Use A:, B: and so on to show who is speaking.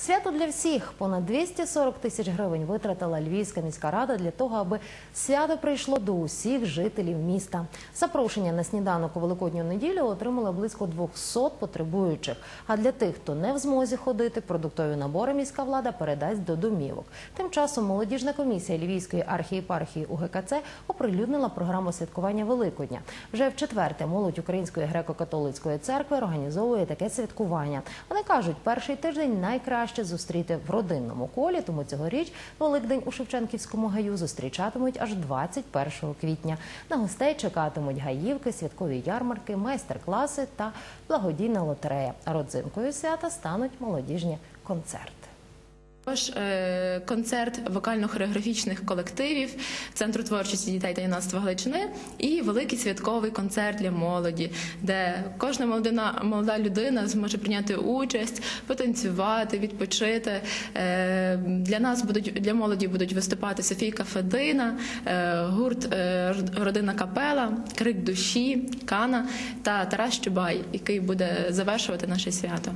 A: Свято для всіх понад 240 тисяч гривень витратила Львівська міська рада для того, аби свято прийшло до усіх жителів міста. Запрошення на сніданок у великодню неділю отримали близько 200 потребуючих. А для тих, хто не в змозі ходити, продуктові набори міська влада передасть до домівок. Тим часом молодіжна комісія Львівської архієпархії УГКЦ оприлюднила програму святкування Великодня. Вже в четверте молодь Української греко-католицької церкви організовує таке святкування. Вони кажуть, перший тиждень найкраще зустріти в родинному колі, тому цьогоріч Великдень у Шевченківському гаю зустрічатимуть аж 21 квітня. На гостей чекатимуть гаївки, святкові ярмарки, майстер-класи та благодійна лотерея. Родзинкою свята стануть молодіжні концерти.
B: Також е, концерт вокально-хореографічних колективів Центру творчості дітей та юнацтва Галичини і великий святковий концерт для молоді, де кожна молода, молода людина зможе прийняти участь, потанцювати, відпочити. Е, Для нас будуть для молоді будуть виступати Софійка Федина, е, гурт Родина Капела, Крик душі, Кана та Тарас Чубай, який буде завершувати наше свято.